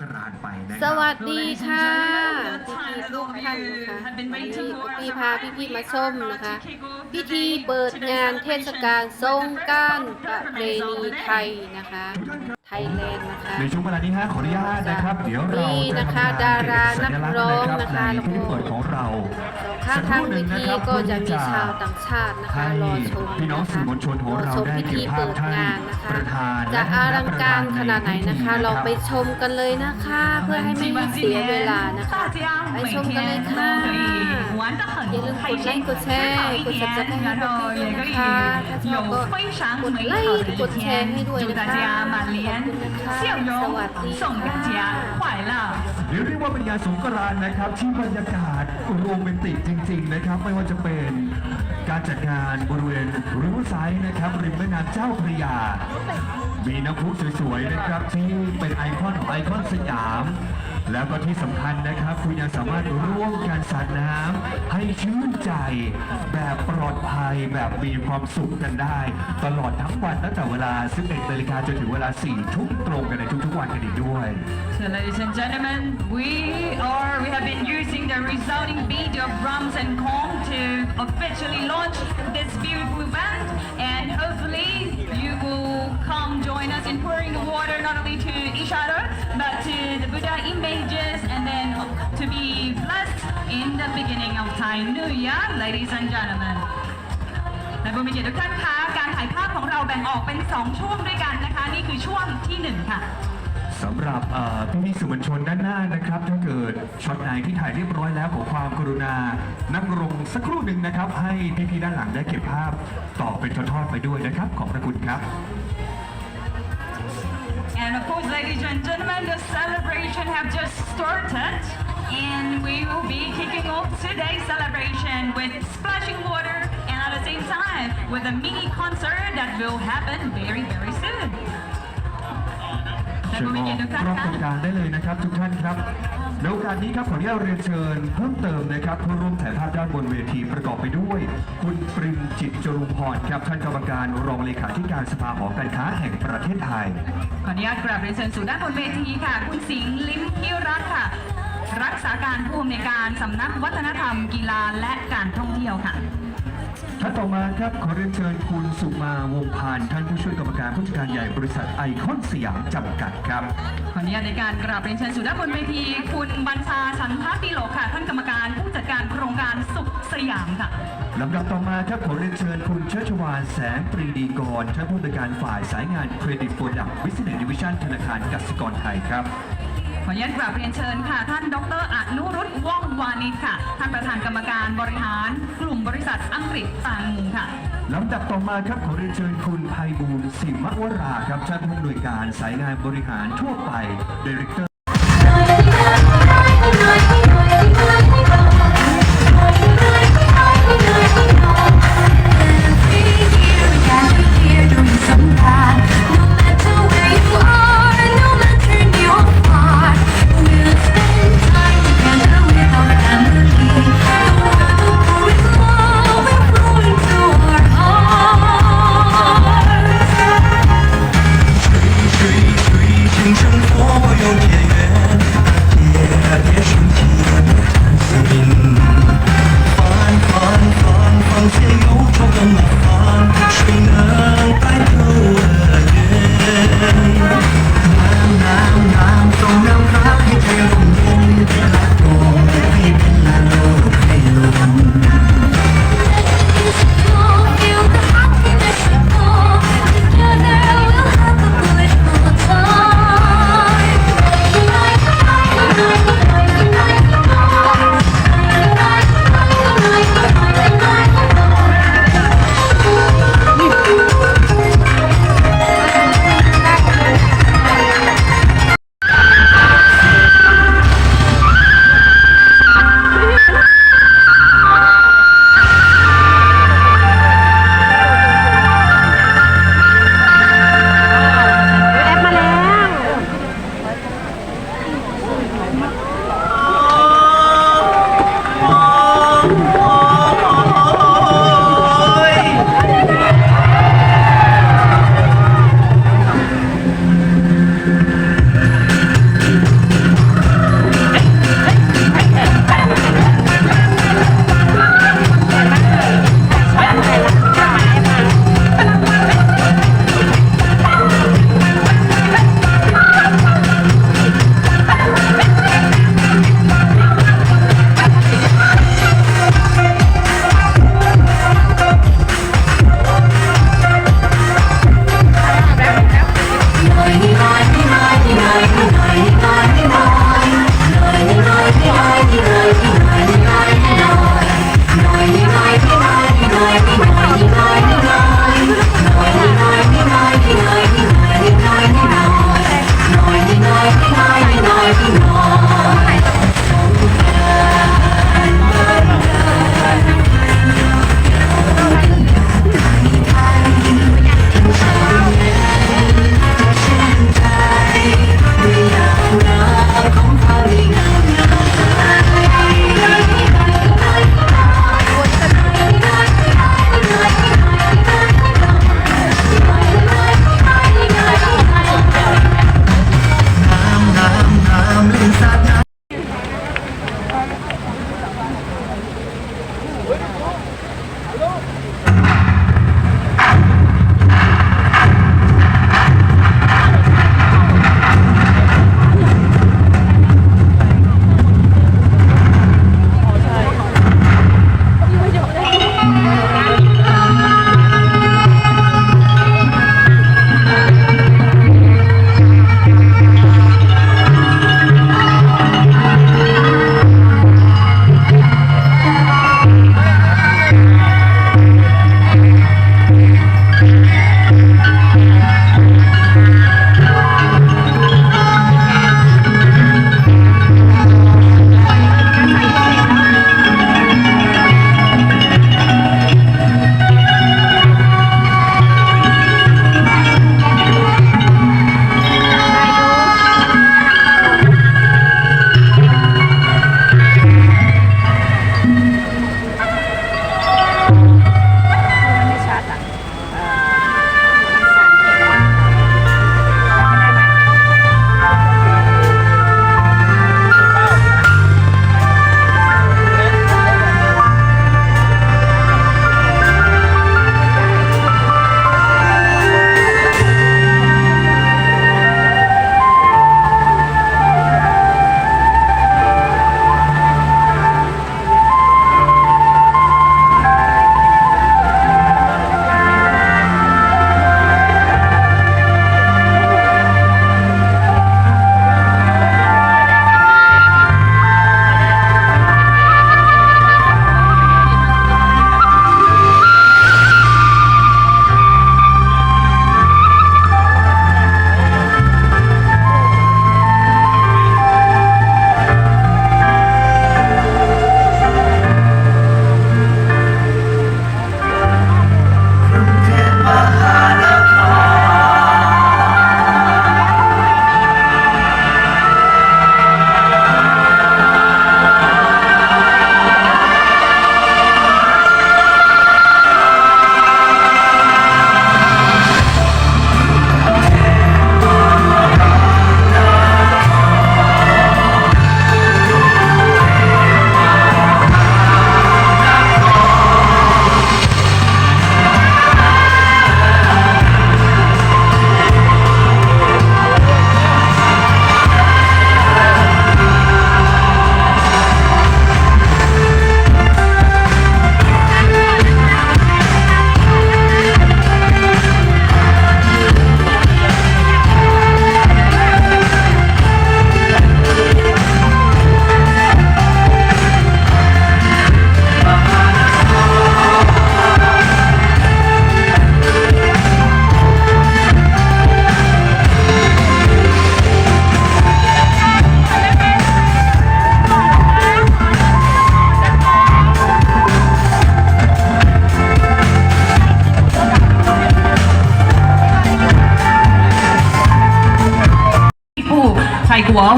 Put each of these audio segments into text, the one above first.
กรานต์ไปนะคสรับ วัสดีค่ะพี่ๆทุกท่านนะคะวันนี้พี่พาพี่ๆมาชมนะคะ พิธีเปิดงานเทศกาลสงกรารประเพณีไทยนะคะไทยแลนด์นะคะ ในช่วงเวลานี้ฮะขออนุญาตนะครับ เดี๋ยวเรานี่จะนะคะทำกดารานักร้องเก็บสัญลักษณ์นะคะในพิธีเปิดของเราข้างทางเวทีก็จะมีชาวต่างชาตินะคะให้รอชมพี่น้องสื่อมวลชนของเราชมได้พิเก็ธีบภาเปิพดท่านงานนะคะ ประธานจะและอลังการขนาดไหนนะคะใพิธีเราไปรับชมกันเลยนะคะ เพื่อให้ไม่ให้เสียเวลานะคะไปชมกันเลยค่ะอย่าลืมกดไลค์กดแชร์กด subscribe ให้พวกพี่ด้วยนะคะถ้าชอบก็กดไลค์กดแชร์ให้ด้วยนะคะขอบคุณนะคะสวัสดีค่ะเดี๋ยวเรียกว่าเป็นงานสงกรานต์นะครับ ที่บรรยากาศโรแมนติกจริง ๆ นะครับ ไม่ว่าจะเป็นการจัดงานบริเวณริเวอร์ไซด์นะครับริมแม่น้ำเจ้าพระยา มีน้ำพุสวยๆนะครับที่เป็นไอคอนของไอคอนสยาม แล้วก็ที่สำคัญนะครับ คุณยังสามารถร่วมการสาดน้ำให้ชื่นใจ แบบปลอดภัยแบบมีความสุขกันได้ ตลอดทั้งวันตั้งแต่เวลา 11นาฬิกาจนถึงเวลา 4 ทุ่มตรงกันในทุกๆวันกันอีกด้วย So ladies and gentlemen, we are we have been using the resounding beat of drums and gong to officially launch this beautiful event and hopefully you will come join us in pouring the water not only to each other but to the Buddha images and then to be blessed in the beginning of Thai New Year, ladies and gentlemen. และผู้มีเกียรติทุกท่านคะการถ่ายภาพของเราแบ่งออกเป็น 2 ช่วงด้วยกันนะคะ นี่คือช่วงทีหนึ่1 ค่ะ สำหรับเอ่อพี่พี่ๆสื่อมวลชนด้านหน้านะครับ ถ้าเกิดช็อตไหนที่ถ่ายเรียบร้อยแล้วขอความกรุณา นั่งลงสักครู่หนึ่งนะครับ ให้พี่พี่ๆด้านหลังได้เก็บภาพต่อเป็นทอดๆไปด้วยนะครับ ขอบพระคุณครับ And of course, ladies and gentlemen, the celebration have just started. And we will be kicking off today's celebration with splashing water and at the same time with a mini concert that will happen very, very soon. และ เชิญ ผู้ ม มี อง เกียรติทุกท่าน รอบต คะ รงกลางได้เลยนะครับทุกท่านครับ ในโอกาสนี้ครับขออนุญาตเรียนเชิญเพิ่มเติมนะครับผู้ร่วมถ่ายภาพด้านบนเวทีประกอบไปด้วย คุณปริมจิตจรุมพรครับท่านกรรมการรองเลขาธิการสภาหอการค้าแห่งประเทศไทย ขออนุญาตกราบเรียนเชิญสู่ด้านบนเวทีค่ะ คุณสิงห์ลิมพิรัตน์ค่ะ รักษาการผู้อำนวยการสำนักวัฒนธรรม กีฬาและการท่องเที่ยวค่ะ ท่านต่อมาครับขอเรียนเชิญคุณสุมาวงศ์พานท่านผู้ช่วยกรรมการผู้จัดการใหญ่บริษัทไอคอนสยามจำกัดครับ ขออนุญาตในการกราบเรียนเชิญสู่ด้านบนเวที คุณบัญชาชันทปีโลกค่ะ ท่านกรรมการผู้จัดการโครงการสุขสยามค่ะลำดับต่อมาครับขอเรียนเชิญคุณเชิดชวานแสงปรีดีกรท่านผู้อำนวยการฝ่ายสายงานเครดิตโปรดักต์วิสเนสดิวิชั่นธนาคารกสิกรไทยครับ ขออนุญาตกราบเรียนเชิญค่ะ ท่านดรอนุรุตว่องวานิชค่ะ ท่านประธานกรรมการบริหาร กลุ่มบริษัทอังกฤษต่างงูค่ะลำดับต่อมาครับขอเรียนเชิญคุณไพบูลย์สิมวราครับท่านผู้อำนวยการสายงานบริหารทั่วไปดีเรคเตอร์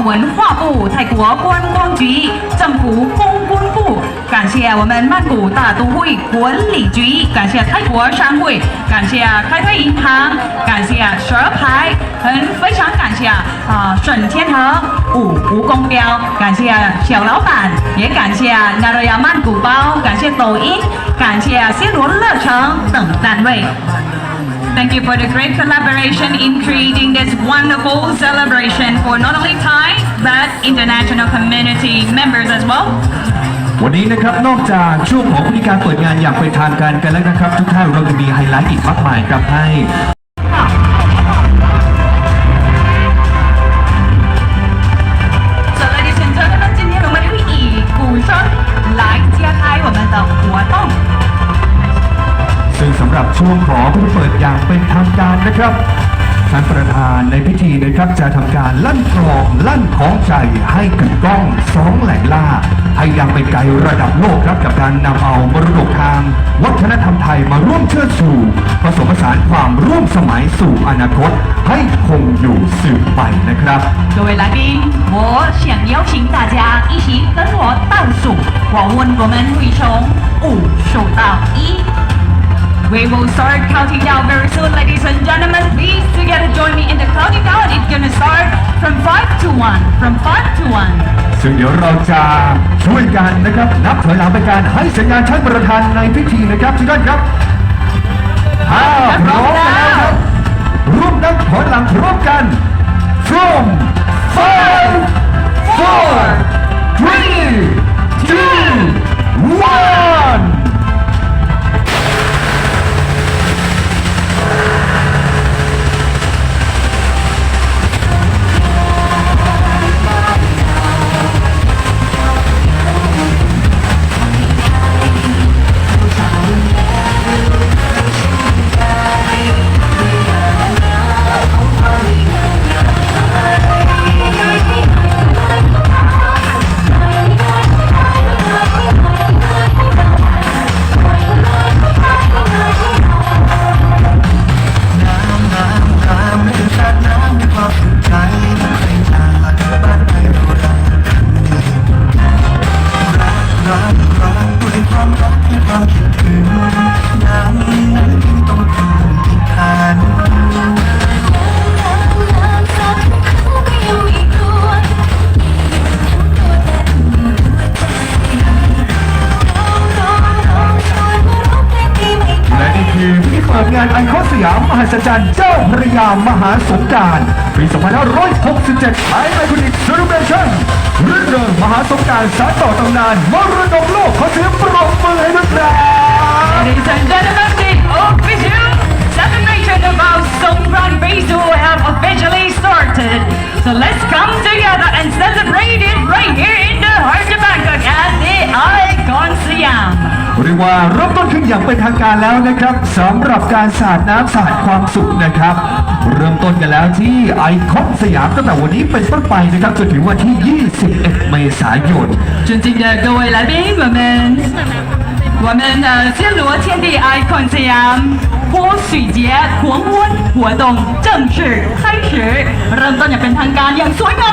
文化部、泰国观光局、政府公关部，感谢我们曼谷大都会管理局，感谢泰国商会，感谢开泰银行，感谢蛇牌，很非常感谢啊沈天河、五吴公标，感谢小老板，也感谢纳瑞亚曼谷包，感谢抖音，感谢暹罗乐城等单位。Thank you for the great collaboration in creating this wonderful celebration for not only Thai but international community members as well. วันนี้นะครับนอกจากช่วงของพิธีการเปิดงานอย่างเป็นทางการกันแล้วนะครับ ทุกท่านเรายังมีไฮไลท์อีกมากมายครับให้ So ladies and gentlemen，今天我们会以鼓声来揭开我们的活动。 ซึ่งสำหรับช่วงของพิธีเปิดอย่างเป็นทางการนะครับ ท่านประธานในพิธีนะครับจะทำการลั่นกลองลั่นของใจให้กับกล้องสองแหล่งล่า ให้ยังไปไกลระดับโลกครับกับการนำเอามรดกทาง วัฒนธรรมไทยมาร่วมเชิดชูผสมผสานความร่วมสมัยสู่อนาคต ให้คงอยู่สืบไปนะครับ 各位来宾，我想邀请大家一起跟我倒数，我问我们会从五数到一。 We will start counting down very soon, ladies and gentlemen. Please together join me in the counting down. It's gonna start from five to one. From five to one. ซึ่งเดี๋ยวเราจะช่วยกันนะครับนับถอยหลังเป็นการให้สัญญาณท่านประธานในพิธีนะครับทุกท่านครับห้าพร้อมกันแล้วครับร่วมนับถอยหลังพร้อมกัน มหัศจรรย์เจ้าพระยามหาสงการปี 2567ภายในคุณอิเซอร์เบชั่นเรื่องเริงมหาสงการสานต่อตำนานมรดกโลกขอเสียงปรบมือให้ด้วยครับ Ladies and gentlemen, the official celebration of our Songkran Festival have officially started. So let's come together and celebrate it right here in the heart of Bangkok at the Icon Siam. เรียกว่าเริ่มต้นขึ้นอย่างเป็นทางการแล้วนะครับสำหรับการสาดน้ำสาดความสุขนะครับ เริ่มต้นกันแล้วที่ไอคอนสยามตั้งแต่วันนี้เป็นต้นไปนะครับจนถึงวันที่ 21 เมษายน 尊敬的各位来宾，我们我们的暹罗天地 Icon Siam 泼水节狂欢活动正式开始，เริ่มต้นอย่างเป็นทางการอย่างสวยงาม